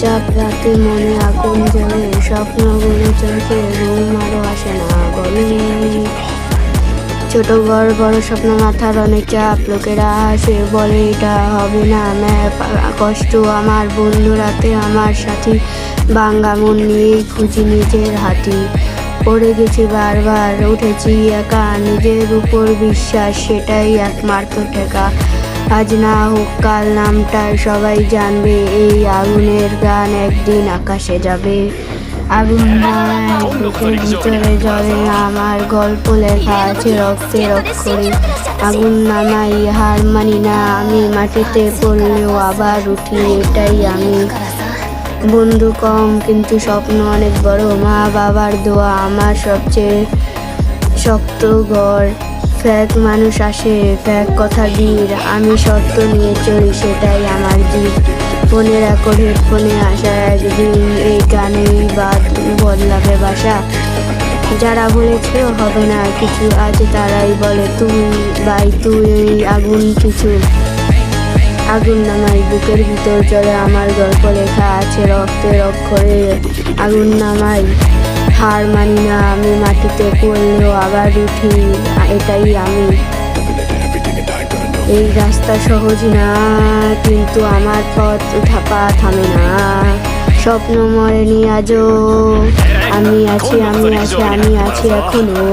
চাপ রাতে মনে আগুন জ্বলে, স্বপ্নগুলো চোখে ঘুম আরও আসে না। বলে, ছোট ঘর বড় স্বপ্ন মাথার অনেক চাপ, লোকেরা আসে বলে এটা হবে না। ম্যাপ, কষ্ট আমার বন্ধু রাতে আমার সাথী, বাঙ্গা মন নিয়ে খুঁজি নিজের হাতি। পড়ে গেছি বারবার, উঠেছি একা, নিজের উপর বিশ্বাস, সেটাই একমাত্র টেকা আজ না হোক, কাল নামটা সবাই জানবে, এই আগুনের গান একদিন আকাশে যাবে। আগুন ভিতরে জলে আমার গল্প লেখা আছে রক্তে অক্ষরে আগুন নামাই হার মানি না, আমি মাটিতে পড়লেও আবার উঠি, এটাই আমি। বন্ধু কম, কিন্তু স্বপ্ন অনেক বড় মা বাবার দোয়া আমার সবচেয়ে শক্ত ঘর। ফ্যাক মানুষ আসে, ফ্যাক কথা বীর। আমি সত্য নিয়ে চলি, সেটাই আমার জিদ ফোনে রেকর্ড হেডফোনে আসা একদিন, এই গানেই বাদ বদলাবে বাসা। যারা বলেছে হবে না কিছু, আজ তারাই বলে তুই বাই তুই এই আগুন কিছু আগুন নামাই বুকের ভিতর চলে আমার গল্প লেখা আছে রক্তের অক্ষরে আগুন নামাই হার মানি না আমি মাটিতে পড়লেও আবার উঠি, এটাই আমি। এই রাস্তা সহজ না, কিন্তু আমার পথ ধাপা থামে না। স্বপ্ন মরেনি আজও আমি আছি আমি আছি আমি আছি এখনও।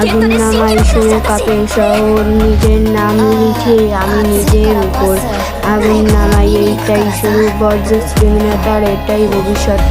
আগুন নামাই শুয়ে কাপে শহর নিজের নাম লিখে আমি নিজের উপর। আগুন নামাই এইটাই শুরু বর্জ্য ক্রিমিনাটার এটাই ভবিষ্যৎ